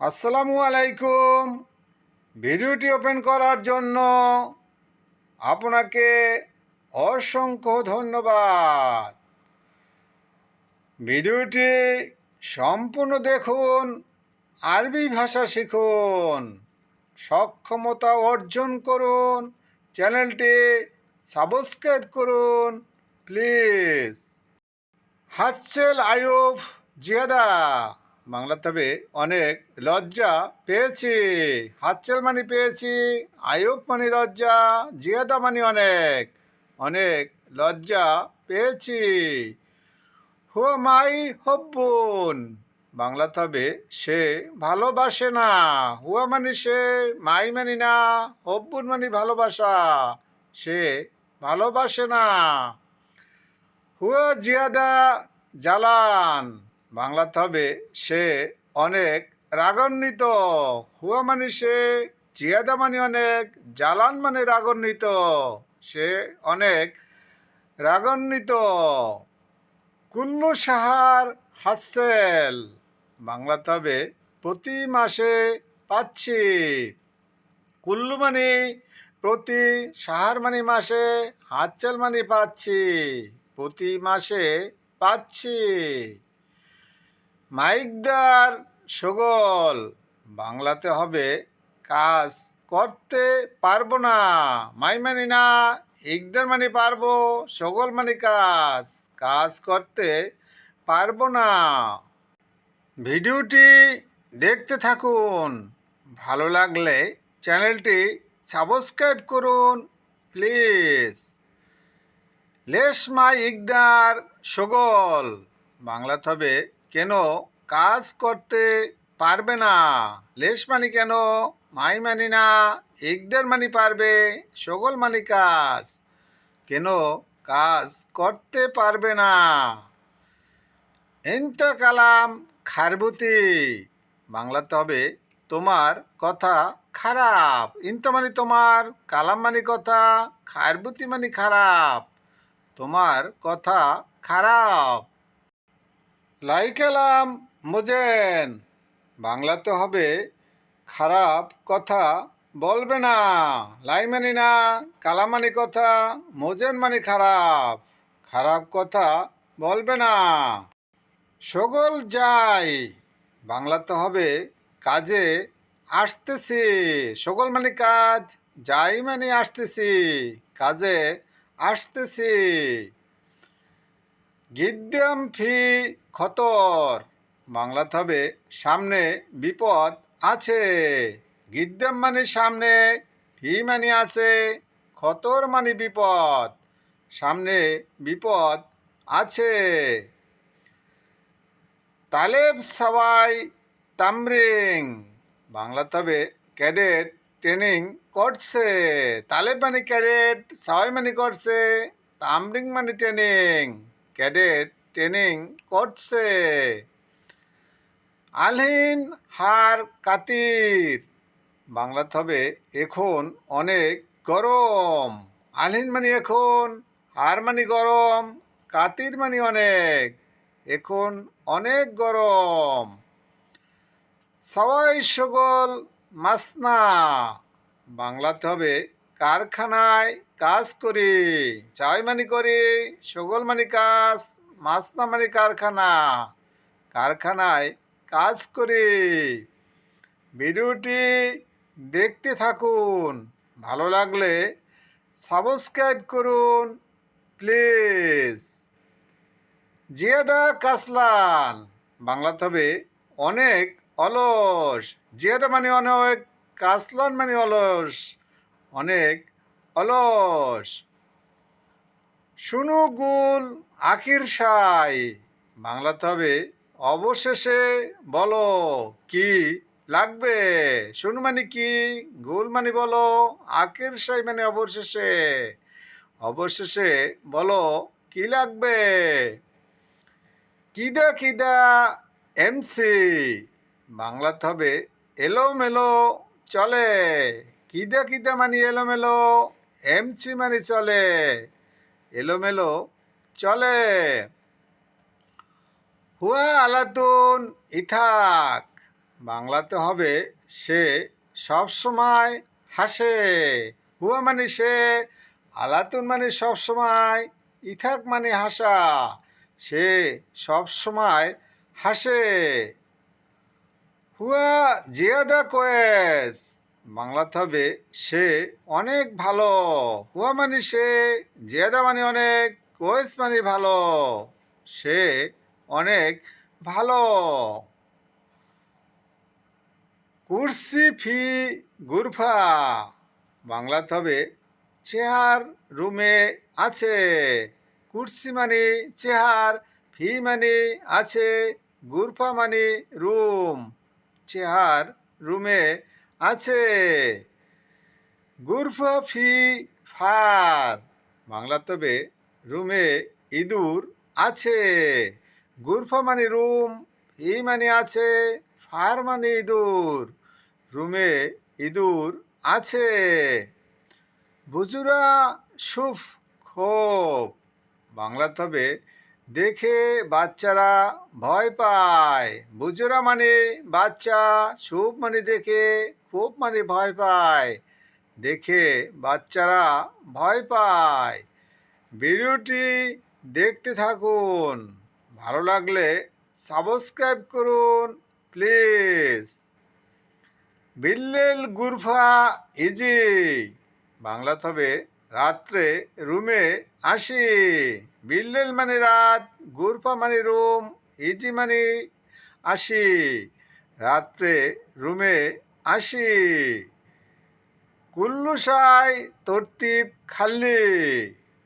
আসসালামু আলাইকুম। ভিডিওটি ওপেন করার জন্য আপনাকে অসংখ্য ধন্যবাদ। ভিডিওটি সম্পূর্ণ দেখুন, আরবি ভাষা শিখুন, সক্ষমতা অর্জন করুন, চ্যানেলটি সাবস্ক্রাইব করুন, প্লিজ। হাচ্ছেল আয়ুব জিয়াদা। বাংলা তবে অনেক লজ্জা পেয়েছি। হাচ্ছেল মানি পেয়েছি আয়ুব মানি লজ্জা, জিয়াদা মানি অনেক অনেক লজ্জা পেয়েছি। হুয়া মাই হব্বুন, বাংলা তবে সে ভালোবাসে না, হুয়া মানি সে, মাই মানি না, হব্বুন মানি ভালোবাসা, সে ভালোবাসে না। হুয়া জিয়াদা, জালান বাংলাতে হবে সে অনেক রাগান্বিত। হুয়া মানে সে জিয়াদা মানে অনেক, জালান মানে রাগান্বিত। সে অনেক রাগান্বিত। কুল্লু সাহার হাসেল। বাংলাতে হবে প্রতি মাসে পাচ্ছি। কুল্লু মানে প্রতি, সাহার মানে মাসে হাতচাল মানে পাচ্ছি। প্রতি মাসে পাচ্ছি। মাইকদার সগল, বাংলাতে হবে কাজ করতে পারব না। মাই মানি না ইকদার মানে পারব, সগল মানে কাজ কাজ করতে পারব না। ভিডিওটি দেখতে থাকুন। ভালো লাগলে চ্যানেলটি সাবস্ক্রাইব করুন, প্লিজ। লেশমা ইকদার সগল, বাংলাতে হবে কেন কাজ করতে পারবে না? লেশ মানি কেন? মাই মানি না? ইকদার মানি পারবে? সগল মানি কাজ। কেন কাজ করতে পারবে না? এন্ত কালাম খারবুতি। বাংলাতে হবে তোমার কথা খারাপ। ইন্ত মানে তোমার, কালাম মানে কথা, খারবুতি মানে খারাপ। তোমার কথা খারাপ। লাইকালাম, মোজেন। বাংলাতে হবে খারাপ কথা বলবে না। লাই মানে না কালাম মানে কথা, মোজেন মানে খারাপ খারাপ কথা বলবে না। সগল যাই বাংলাতে হবে কাজে আসতেছি। সগল মানে কাজ, যাই মানে আসতেছি, কাজে আসতেছি। গিদ্যাম ফি খতর। বাংলাতে হবে সামনে বিপদ আছে। গিদ্যাম মানে সামনে ফি মানে আছে, খতর মানে বিপদ। সামনে বিপদ আছে। তালেব সবাই তামরিং। বাংলাতে হবে ক্যাডেট ট্রেনিং করছে। তালেব মানে ক্যাডেট সবাই মানে করছে, তামরিং মানে ট্রেনিং। ক্যাডেট ট্রেনিং করছে। আলহিন হার কাতির। বাংলাতে হবে এখন অনেক গরম। আলহিন মানে এখন, হার মানে গরম, কাতির মানে অনেক, এখন অনেক গরম। সবাই সগল মাসনা। বাংলাতে হবে কারখানায় কাজ করি, চাই মানি করি, সগল মানি কাজ। মাসনা মানি কারখানা। কারখানায় কাজ করি। ভিডিওটি দেখতে থাকুন। ভালো লাগলে সাবস্ক্রাইব করুন, প্লিজ। জিয়াদা কাসলান। বাংলাতে হবে অনেক অলস। জিয়াদা মানে অনেক, কাসলান মানে অলস। অনেক অলস। শুনু গুল আখির সাই। বাংলাতে হবে অবশেষে বলো কি লাগবে? শুনু মানে কি? গুল মানে বলো, আখির সাই মানে অবশেষে। অবশেষে বলো কি লাগবে? কিদা কিদা এমসি বাংলাতে হবে এলোমেলো চলে। কিদা কিদা মানে এলোমেলো এমসি মানে চলে। এলোমেলো, চলে। হুয়া আলাতুন ইথাক। বাংলাতে হবে সে সব সময় হাসে। হুয়া মানে সে আলাতুন মানে সব সময়, ইথাক মানে হাসা। সে সব সময় হাসে। হুয়া জিয়াদা কোয়েস। বাংলাতে হবে সে অনেক ভালো। হুয়া মানে সে, জিয়াদা মানে অনেক কোয়েস মানে ভালো। সে অনেক ভালো। কুর্সি ফি গুরফা। বাংলাতে হবে চেয়ার রুমে আছে। কুর্সি মানে চেহার, ফি মানে আছে, গুরফা মানে রুম। চেহার রুমে আছে। গুরফা ফি ফার। বাংলা তবে রুমে ইঁদুর আছে। গুরফা মানে রুম, ফি মানে আছে, ফার মানে ইঁদুর, রুমে ইঁদুর আছে। বুজুরা সুফ খোপ। বাংলা তবে দেখে বাচ্চারা ভয় পায়। বুজুরা মানে বাচ্চা সুপ মানে দেখে খুব মানে ভয় পায়। দেখে বাচ্চারা ভয় পায়। ভিডিওটি দেখতে থাকুন। ভালো লাগলে সাবস্ক্রাইব করুন, প্লিজ। বিল্লেল গুরফা ইজি। বাংলা তবে রাত্রে রুমে আসি। বিল্লেল মানে রাত, গুরফা মানে রুম, ইজি মানে আসি। রাত্রে রুমে আসি কুল্লু সাই তরতিব খাল্লি।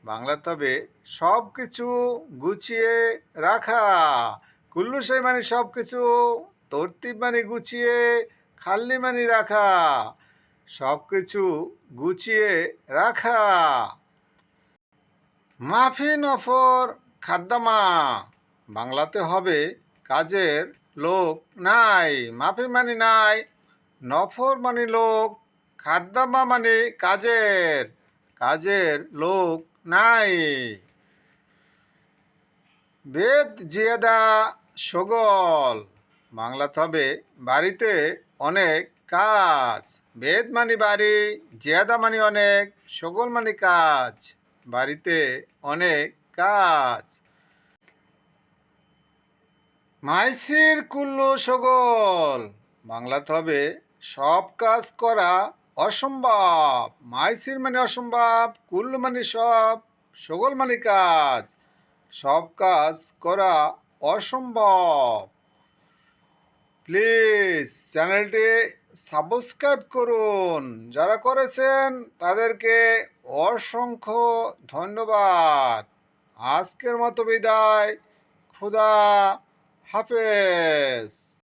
বাংলা তবে সব কিছু গুছিয়ে রাখা। কুল্লু সাই মানে সব কিছু তরতিব মানে গুছিয়ে, খাল্লি মানে রাখা। সব কিছু গুছিয়ে রাখা। মাফি নফর খাদ্দামা। বাংলাতে হবে কাজের লোক নাই। মাফি মানে নাই নফর মানে লোক খাদ্দামা মানে কাজের কাজের লোক নাই। বেদ জিয়াদা সগল বাংলাতে হবে বাড়িতে অনেক কাজ। বেদ মানে বাড়ি, জিয়াদা মানে অনেক, সগল মানে কাজ, বাড়িতে অনেক কাজ। মাইসির কুল্লো সগল বাংলাতে হবে সব কাজ করা অসম্ভব। মাইসির মানে অসম্ভব কুল্লু মানে সব, সগল মানে কাজ। সব কাজ করা অসম্ভব। প্লিজ চ্যানেলটি সাবস্ক্রাইব করুন। যারা করেছেন তাদেরকে অসংখ্য ধন্যবাদ। আজকের মতো বিদায়। খুদা হাফেজ।